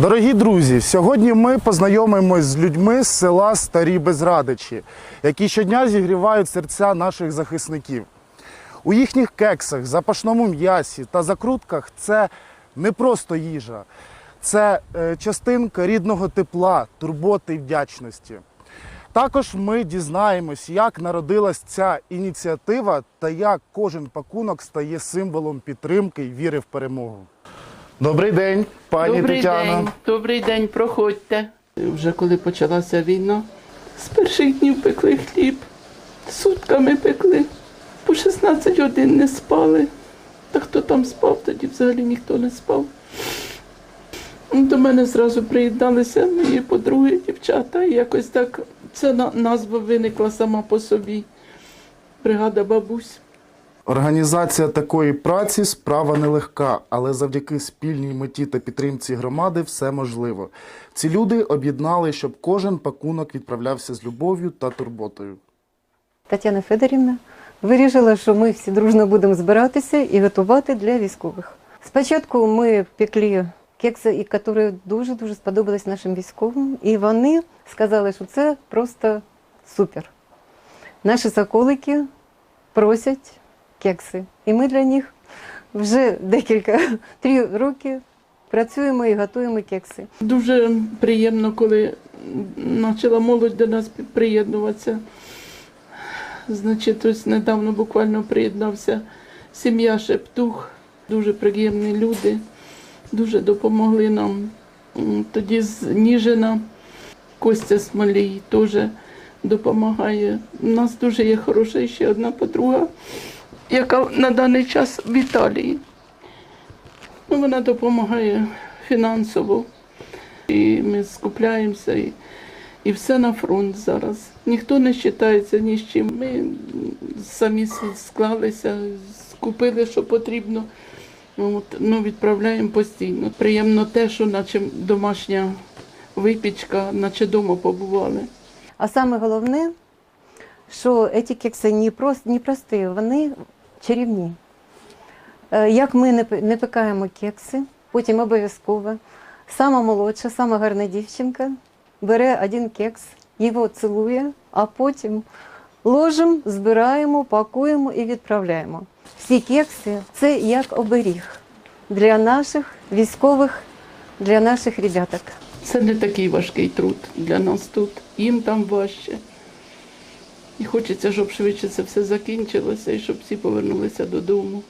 Дорогі друзі, сьогодні ми познайомимось з людьми з села Старі Безрадичі, які щодня зігрівають серця наших захисників. У їхніх кексах, запашному м'ясі та закрутках це не просто їжа, це е, частинка рідного тепла, турботи і вдячності. Також ми дізнаємось, як народилась ця ініціатива та як кожен пакунок стає символом підтримки і віри в перемогу. Добрий день, пані Добрий Тетяно. день, добрий день, проходьте. Вже коли почалася війна, з перших днів пекли хліб, сутками пекли, по 16 годин не спали. Та хто там спав, тоді взагалі ніхто не спав. До мене зразу приєдналися мої подруги, дівчата, і якось так ця назва виникла сама по собі. Бригада бабусь. Організація такої праці справа нелегка, але завдяки спільній меті та підтримці громади все можливо. Ці люди об'єднали, щоб кожен пакунок відправлявся з любов'ю та турботою. Тетяна Федорівна вирішила, що ми всі дружно будемо збиратися і готувати для військових. Спочатку ми пекли кекси, які дуже-дуже сподобались нашим військовим, і вони сказали, що це просто супер. Наші соколики просять кекси, і ми для них вже декілька три роки працюємо і готуємо кекси. Дуже приємно, коли почала молодь до нас приєднуватися. Значить, ось недавно буквально приєднався сім'я Шептух. Дуже приємні люди, дуже допомогли нам. Тоді з Ніжина Костя Смолій теж допомагає. У нас дуже є хороша ще одна подруга, яка на даний час в Італії. Ну, вона допомагає фінансово. І ми скупляємося, і, і все на фронт зараз. Ніхто не вважається ні з чим. Ми самі склалися, скупили, що потрібно. От, ну, відправляємо постійно. Приємно те, що наче домашня випічка, наче вдома побували. А саме головне, що ці кекси не прості, вони чарівні. Е, Як ми не, пекаємо кекси, потім обов'язково сама молодша, сама гарна дівчинка бере один кекс, його цілує, а потім ложимо, збираємо, пакуємо і відправляємо. Всі кекси це як оберіг для наших військових, для наших ребяток. Це не такий важкий труд для нас тут. Їм там важче. І хочеться, щоб швидше це все закінчилося і щоб всі повернулися додому.